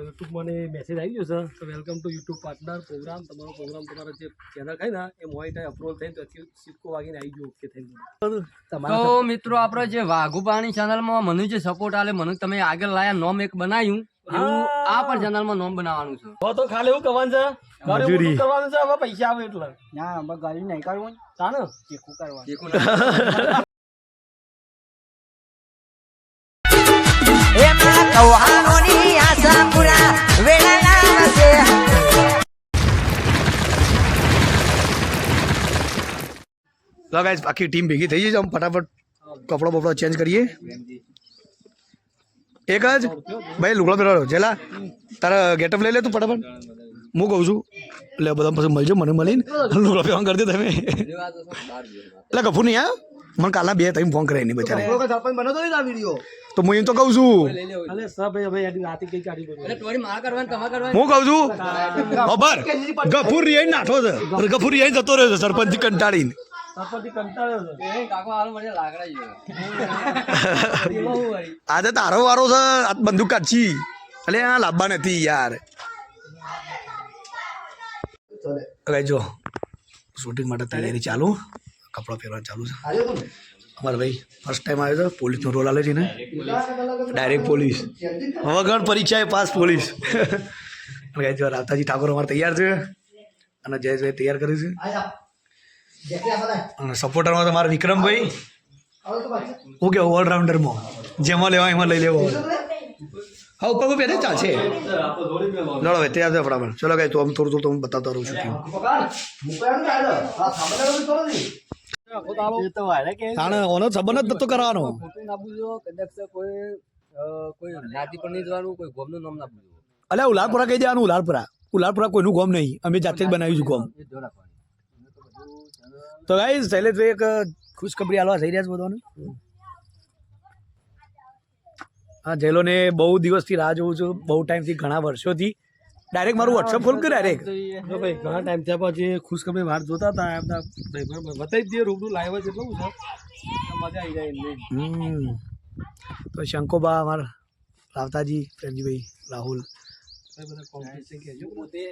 YouTube મને message આવી ગયો છે. તો welcome to YouTube partner program તમારો પ્રોગ્રામ તમારો જે ચેનલ ખાય ને એ મોનિટાઈ અપ્રુવલ થઈને ત્યાંથી સિક્કો વાગીને આવી ગયો ઓકે થઈ ગયું તો મિત્રો આપણે જે વાઘુપાણી ચેનલમાં મને જે સપોર્ટ આલે મને તમે આગળ લાયા નોમ એક બનાવ્યું આ પણ ચેનલમાં નોમ બનાવવાનું છે. તો ખાલી એવું કવાનું છે? મજૂરી. કરવાનું છે હવે પૈસા આવે એટલે. ના હવે ગાડી નહીં કરવું તાને ચીકુ કરવા તો ગાઈસ આખી ટીમ ભેગી થઈ આમ ફટાફટ કપડો બપડો ચેન્જ કરીએ. એક જ? ભાઈ લુગડો પહેરવાનો જેલા તારા ગેટઅપ લઈ લે તું ફટાફટ. હું કહું છું એટલે બધા પછી મળજો મને મળીને. લુગડો પહેરવાનું કરી દે તમે. એટલે કફું નહીં હા? મને કાલના બે તમે ફોન કરાય નહીં બચારે. તો આ હું એમ તો કહું છું. હું કહું છું ખબર? ગફુર રિયાઈ નાઠો છે. ગફુર રિયાઈ જતો રહ્યો છે સરપંચ કંટાળીને. આજે તારો વારો છે આ બંદૂક કાઢી અલે આ લાભા નથી યાર. હવે જો શૂટિંગ માટે તૈયારી ચાલુ. કપડાં પહેરવાનું ચાલુ છે. અમારે ભાઈ ફર્સ્ટ ટાઈમ આવ્યો છે પોલીસનો રોલ આવે છે ને. Direct police. વગર પરીક્ષાએ પાસ પોલીસ. જો રાવતાજી ઠાકોર અમારે તૈયાર છે. અને જયેશભાઈ તૈયાર કર્યું છે. અને સપોર્ટરમાં તો મારા વિક્રમભાઈ. હું કે ઓલરાઉન્ડરમાં જેમાં લેવા એમાં લઈ લેવો. હા ઉપર કોઈ પહેરે ચાલશે. લડો ભાઈ તૈયાર છે બરાબર. ચલો ગાઈ તો આમ થોડું થોડું તમને બતાવતા રહું છું ઓનો સંબંધ જ નતો કરવાનો. કોઈ કોઈ નહીં જવાનું કોઈ ગોમનું નામ ના અલ્યા ઉલારપુરા કહી દેવાનું ઉલારપુરા ઉલારપુરા કોઈનું ગોમ નહીં. અમે જાતે જ બનાવ્યું ગોમ. જો રાખવાની તો ગાઈ શૈલેષભાઈ એક ખુશખબરી હાલવા થઈ રહ્યા છે બધાને. હા જેલોને બહુ દિવસથી રાહ જોઉં છું બહુ ટાઈમથી ઘણા વર્ષોથી. ડાયરેક્ટ મારું વોટ્સઅપ ખોલ કે ડાયરેક્ટ ભાઈ ઘણા ટાઈમ થયા પછી ખુશખબરી વાત જોતા હતા એમના બરાબર બતાવી દઈએ રૂબરૂ લાઈવ જ એટલું છે. મજા આવી જાય એમને હમ. તો શંકોબા અમારા રાવતાજી પ્રેમજીભાઈ રાહુલ. બધા કોમ્પિટિશન કહેજો પોતે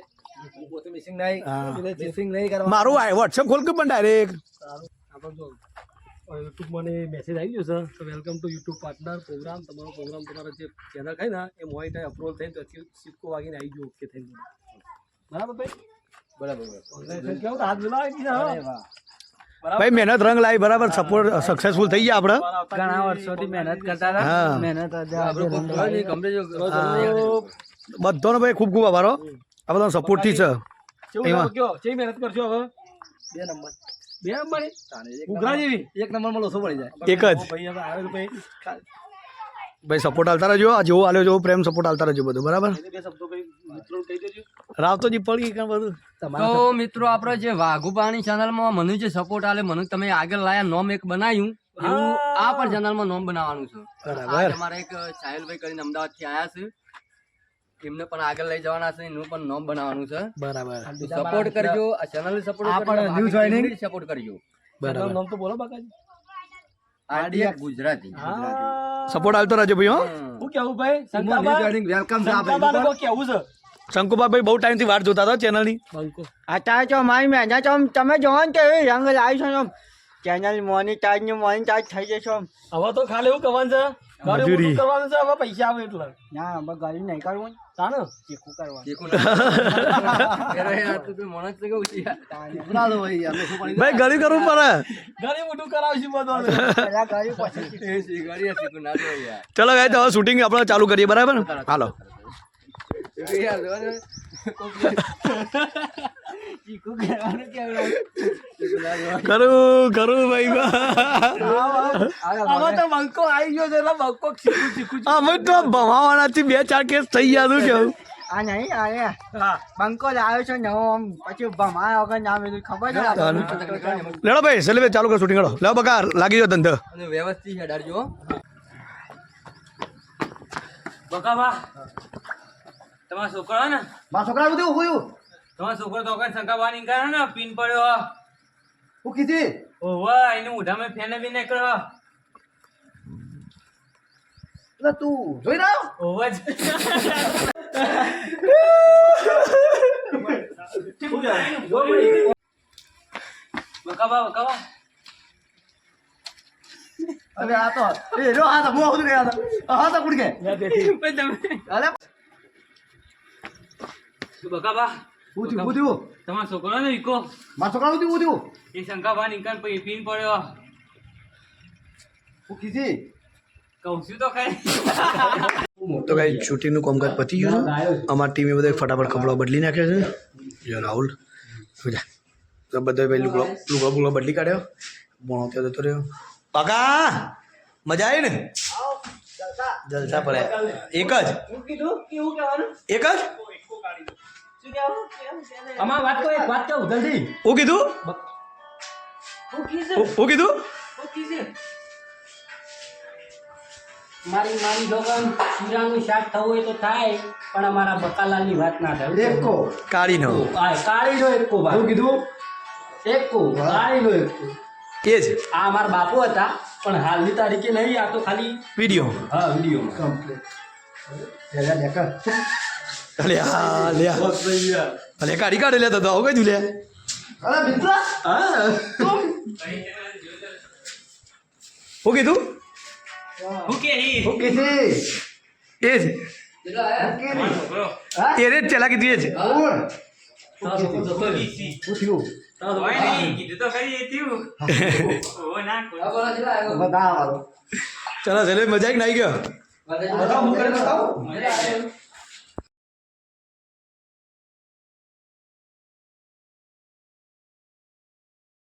મારું વોટ્સઅપ ખોલ કે પણ ડાયરેક્ટ યુટ્યુબ મને મેસેજ આવી ગયો છે. તો welcome to YouTube partner program તમારો પ્રોગ્રામ તમારો જે ચેનલ ખાય ને એ મોનિટાઈ અપ્રુવલ થઈને તો સિક્કો વાગીને આવી ગયો ઓકે થઈ ગયું. બરાબર ભાઈ? બરાબર કેવું હાથ મિલાવી ભાઈ મહેનત રંગ લાવી બરાબર સપોર્ટ સક્સેસફુલ થઈ ગયા આપણે. ઘણા વર્ષોથી મહેનત કરતા હતા. મહેનત બધાનો ભાઈ ખૂબ ખૂબ આભારો આ બધા સપોર્ટથી છે. એમાં. કયો કેવી મહેનત કરશો હવે? બે નંબર. બે નંબર? ઉઘરા જેવી? એક નંબરમાં લોસો પડી જાય. એક જ. ભાઈ હવે આવ્યો તો ભાઈ ભાઈ સપોર્ટ આલતા રહેજો. આ જેવો આલ્યો જેવો પ્રેમ સપોર્ટ આલતા રહેજો બધું બરાબર? બે શબ્દો ભાઈ મિત્રો કહી દેજો. રાવતોજી પડી બધું. તો મિત્રો આપણે જે વાઘુપાણી ચેનલમાં મનુ જે સપોર્ટ આલે મનુ તમે આગળ લાયા નોમ એક બનાવ્યું એવું આ પણ ચેનલમાં નોમ બનાવવાનું છે. બરાબર. અમારા એક સાહિલભાઈ કરીને અમદાવાદથી આયા છે. એમને પણ આગળ લઈ જવાના છે એનું પણ નામ બનાવવાનું છે. બરાબર. સપોર્ટ કરજો આ ચેનલ સપોર્ટ આ ન્યૂ જોઈનિંગ. સપોર્ટ કરજો. બરાબર. નામ તો બોલો બાકાજી. આરડીએફ ગુજરાતી. સપોર્ટ આલતો રહેજો ભાઈ હો. હું કેવું ભાઈ? શંકાબા વેલકમ શંકાબાને કોઈ કેવું છે. શંકુભાઈ બહુ ટાઈમથી વાટ જોતા હતા ચેનલની અત્યારે તો મારી મહેનત આમ તમે જોવો ને તો એ રંગ લાવી છો ચેનલ મોનિટાઈઝ ને મોનિટાઈઝ થઈ જશો હવે તો ખાલી એવું કરવાનું છે મજૂરી. કરવાનું છે હવે પૈસા આવે એટલે ના હવે ગાડી નહીં કરવું તાને ચીકુ કરવા દેખો ના. અરે યાર, તું તો માણસ છે કે ઉછી યાર? ભાઈ કરવું પડે કરાવશું બધું. ચલો ગાઈ તો હવે શૂટિંગ આપણે ચાલુ કરીએ બરાબર હાલો યાર. ચીકુ કરવાનું કેવું શીખું ના જોવા. કરું કરું ભાઈ હવે તો બંકો આવી ગયો છે એટલે બંકો શીખું શીખું અમે તો ભમાવાનાથી બે ચાર કેસ થઈ ગયા તું કેવું આ નહીં આ બંકો લાવ્યો છે નવો આમ પછી ભમાયા વગર નામ લીધું ખબર છે લેડો ભાઈ સેલે ચાલુ કર શૂટિંગ લેવો બકા લાગી ગયો ધંધો અને વ્યવસ્થિત હેડાડજો હો. બકાબા તમારા છોકરા ને મારા છોકરા બધું હોયું તમારો છોકરો તો કઈ શંકા બાની કરે ને પીન પડ્યો હું. કીધી? ઓવે એનું ઉધામે ફેને બી નીકળ્યો. એટલે તું જોઈ રહ્યો? ઓવે બકાવા બકાવા અરે આ તો એ રો આ તો મોહ ઉતરી ગયા હતા હા તો. કુડ કે? અરે. બકાવા હું થયું હું થયું તમારો છોકરો ને વિકો મારા છોકરા હું થયું એ નીકળ પછી પીન પડ્યો. હું કીધી કહું છું તો ખરી તો કઈ શૂટિંગનું કામકાજ પતી ગયું અમારી ટીમે બધા ફટાફટ કપડાં બદલી નાખ્યા છે. જો રાહુલ બધા ભાઈ લુગડો લુગડો બુગડો બદલી કાઢ્યો. ભણો ત્યાં જતો રહ્યો. પાકા મજા આવી ને? જલસા. પડે એક જ? એક જ? અમાર વાત કહો એક વાત કહો જલ્દી. હું કીધું? હું- હું કીધું? મારી મારી દુકાન શીરાનું શાક થવું હોય તો થાય પણ અમારા બકાલાલની વાત ના થાય. એકો કાઢી નો આ કાળીનો એકો હું ભાઈ કીધું એકો કાળીનો એકો એ જ. આ અમારા બાપુ હતા પણ હાલની તારીખે નહીં આ તો ખાલી વીડિયો. હા વીડિયો કમ્પ્લીટ. લે લે કર અલે હા લે અલે કાઢી કાઢે લેતો તો આવું કઈ લે અરે મિત્ર હું કીધું હું કે હી હું કીધી એ જ છોકરો હા એ જ ચલા કીધું